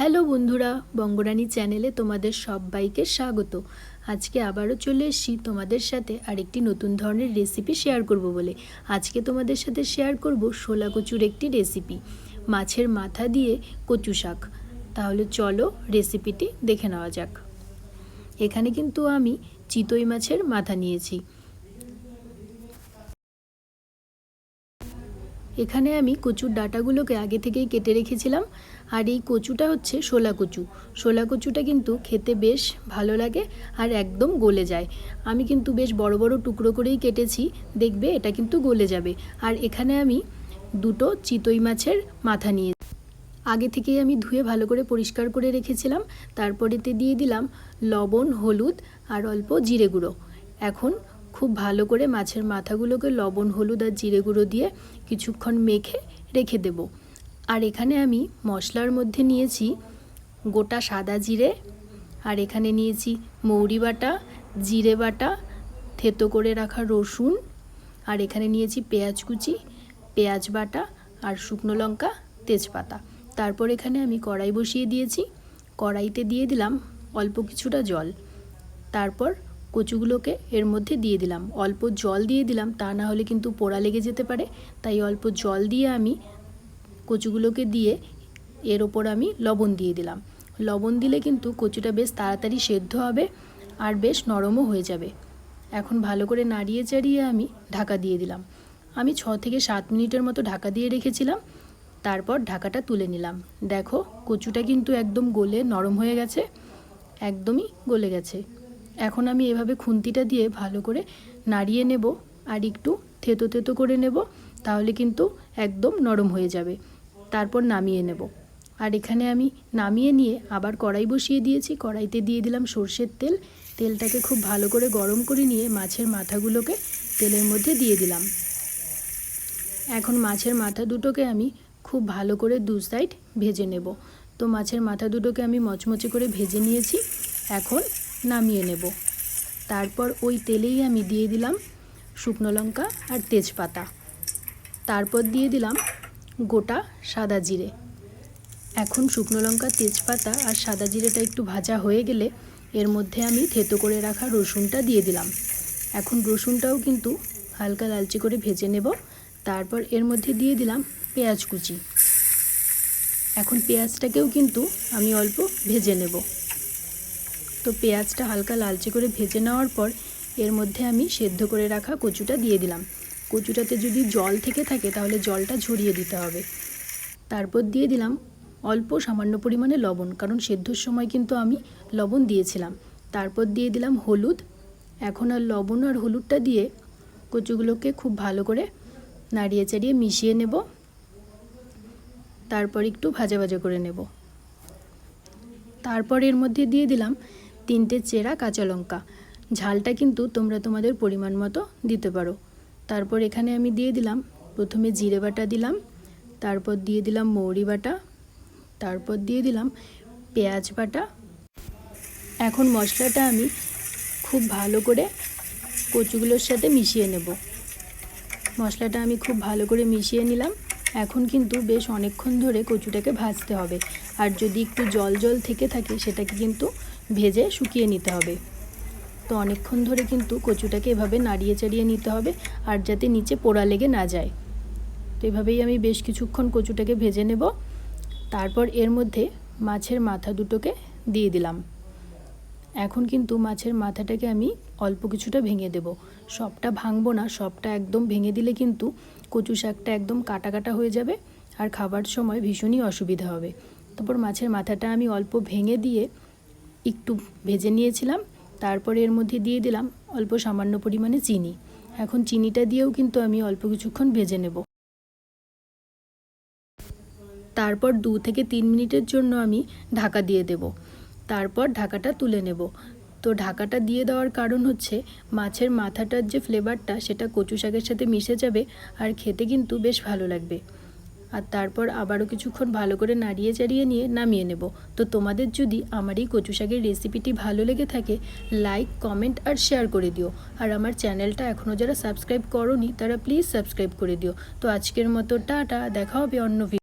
Hello বন্ধুরা, বঙ্গরানী চ্যানেলে তোমাদের সবাইকে স্বাগত। আজকে আবারও চলে এসেছি তোমাদের সাথে আরেকটি নতুন ধরনের রেসিপি শেয়ার করব বলে। আজকে তোমাদের সাথে শেয়ার করব শোলা কচুর একটি রেসিপি মাছের মাথা দিয়ে কচু শাক। তাহলে চলো রেসিপিটি দেখে নেওয়া যাক। এখানে কিন্তু আমি চিতই মাছের মাথা নিয়েছি। এখানে আমি কচুর ডাটাগুলোকে আগে থেকেই কেটে রেখেছিলাম, আর এই কচুটা হচ্ছে শোলা কচু। শোলা কচুটা কিন্তু খেতে বেশ ভালো লাগে আর একদম গলে যায়। আমি কিন্তু বেশ বড় বড় টুকরো করেই কেটেছি, দেখবে এটা কিন্তু গলে যাবে। আর এখানে আমি দুটো চিতই মাছের মাথা নিয়ে আগে থেকেই আমি ধুয়ে ভালো করে পরিষ্কার করে রেখেছিলাম, তারপরেতে দিয়ে দিলাম লবণ, হলুদ আর অল্প জিরে গুঁড়ো। এখন খুব ভালো করে মাছের মাথাগুলোকে লবণ, হলুদ আর জিরে গুঁড়ো দিয়ে কিছুক্ষণ মেখে রেখে দেব। আর এখানে আমি মশলার মধ্যে নিয়েছি গোটা সাদা জিরে, আর এখানে নিয়েছি মৌরি বাটা, জিরে বাটা, থেতো করে রাখা রসুন, আর এখানে নিয়েছি পেঁয়াজ কুচি, পেঁয়াজ বাটা আর শুকনো লঙ্কা, তেজপাতা। তারপর এখানে আমি কড়াই বসিয়ে দিয়েছি। কড়াইতে দিয়ে দিলাম অল্প কিছুটা জল। তারপর কচুগুলোকে এর মধ্যে দিয়ে দিলাম। অল্প জল দিয়ে দিলাম, তা না হলে কিন্তু পোড়া লেগে যেতে পারে। তাই অল্প জল দিয়ে আমি কচুগুলোকে দিয়ে এর ওপর আমি লবণ দিয়ে দিলাম। লবণ দিলে কিন্তু কচুটা বেশ তাড়াতাড়ি সেদ্ধ হবে আর বেশ নরমও হয়ে যাবে। এখন ভালো করে নাড়িয়ে চাড়িয়ে আমি ঢাকা দিয়ে দিলাম। আমি ছ থেকে সাত মিনিটের মতো ঢাকা দিয়ে রেখেছিলাম। তারপর ঢাকাটা তুলে নিলাম। দেখো, কচুটা কিন্তু একদম গলে নরম হয়ে গেছে, একদমই গলে গেছে। এখন আমি এভাবে খুন্তিটা দিয়ে ভালো করে নাড়িয়ে নেব আর একটু থেতো থেতো করে নেব, তাহলে কিন্তু একদম নরম হয়ে যাবে। তারপর নামিয়ে নেব। আর এখানে আমি নামিয়ে নিয়ে আবার কড়াই বসিয়ে দিয়েছি। কড়াইতে দিয়ে দিলাম সর্ষের তেল। তেলটাকে খুব ভালো করে গরম করে নিয়ে মাছের মাথাগুলোকে তেলের মধ্যে দিয়ে দিলাম। এখন মাছের মাথা দুটোকে আমি খুব ভালো করে দু সাইড ভেজে নেব। তো মাছের মাথা দুটোকে আমি মচমচে করে ভেজে নিয়েছি। এখন নামিয়ে নেব। তারপর ওই তেলেই আমি দিয়ে দিলাম শুকনো লঙ্কা আর তেজপাতা। তারপর দিয়ে দিলাম গোটা সাদা জিরে। এখন শুকনো লঙ্কা, তেজপাতা আর সাদা জিরেটা একটু ভাজা হয়ে গেলে এর মধ্যে আমি থেতো করে রাখা রসুনটা দিয়ে দিলাম। এখন রসুনটাও কিন্তু হালকা লালচে করে ভেজে নেব। তারপর এর মধ্যে দিয়ে দিলাম পেঁয়াজ কুচি। এখন পেঁয়াজটাকেও কিন্তু আমি অল্প ভেজে নেব। তো পেঁয়াজটা হালকা লালচে করে ভেজে নেওয়ার পর এর মধ্যে আমি সেদ্ধ করে রাখা কচুটা দিয়ে দিলাম। কচুটাতে যদি জল থেকে থাকে তাহলে জলটা ঝরিয়ে দিতে হবে। তারপর দিয়ে দিলাম অল্প সামান্য পরিমাণে লবণ, কারণ সেদ্ধর সময় কিন্তু আমি লবণ দিয়েছিলাম। তারপর দিয়ে দিলাম হলুদ। এখন আর লবণ আর হলুদটা দিয়ে কচুগুলোকে খুব ভালো করে নাড়িয়ে চাড়িয়ে মিশিয়ে নেব। তারপর একটু ভাজা ভাজা করে নেব। তারপর এর মধ্যে দিয়ে দিলাম তিনটে চেরা কাঁচা লঙ্কা। ঝালটা কিন্তু তোমরা তোমাদের পরিমাণ মতো দিতে পারো। তারপর এখানে আমি দিয়ে দিলাম, প্রথমে জিরে বাটা দিলাম, তারপর দিয়ে দিলাম মৌরি বাটা, তারপর দিয়ে দিলাম পেঁয়াজ বাটা। এখন মশলাটা আমি খুব ভালো করে কচুগুলোর সাথে মিশিয়ে নেব। মশলাটা আমি খুব ভালো করে মিশিয়ে নিলাম। এখন কিন্তু বেশ অনেকক্ষণ ধরে কচুটাকে ভাজতে হবে। আর যদি একটু জল জল থেকে থাকে, সেটাকে কিন্তু ভেজে শুকিয়ে নিতে হবে। তো অনেকক্ষণ ধরে কিন্তু কচুটাকে এভাবে নাড়িয়ে চাড়িয়ে নিতে হবে, আর যাতে নিচে পোড়া লেগে না যায়। তো এভাবেই আমি বেশ কিছুক্ষণ কচুটাকে ভেজে নেব। তারপর এর মধ্যে মাছের মাথা দুটোকে দিয়ে দিলাম। এখন কিন্তু মাছের মাথাটাকে আমি অল্প কিছুটা ভেঙে দেব। সবটা ভাঙবো না, সবটা একদম ভেঙে দিলে কিন্তু কচু শাকটা একদম কাটা কাটা হয়ে যাবে, আর খাবার সময় ভীষণই অসুবিধা হবে। তারপর মাছের মাথাটা আমি অল্প ভেঙে দিয়ে একটু ভেজে নিয়েছিলাম, তারপর এর মধ্যে দিয়ে দিলাম অল্প সামান্য পরিমাণে চিনি। এখন চিনিটা দিয়েও কিন্তু আমি অল্প কিছুক্ষণ ভেজে নেব। তারপর দু থেকে তিন মিনিটের জন্য আমি ঢাকা দিয়ে দেব। তারপর ঢাকাটা তুলে নেব। তো ঢাকাটা দিয়ে দেওয়ার কারণ হচ্ছে, মাছের মাথাটার যে ফ্লেভারটা সেটা কচু শাকের সাথে মিশে যাবে আর খেতে কিন্তু বেশ ভালো লাগবে। আর তারপর আবারও কিছুক্ষণ ভালো করে নাড়িয়ে চাড়িয়ে নিয়ে নামিয়ে নেব। তো তোমাদের যদি আমার এই কচু শাকের রেসিপিটি ভালো লেগে থাকে লাইক কমেন্ট আর শেয়ার করে দিও। আর আমার চ্যানেলটা এখনও যারা সাবস্ক্রাইব করনি, তারা প্লিজ সাবস্ক্রাইব করে দিও। তো আজকের মতো টাটা, দেখা হবে অন্য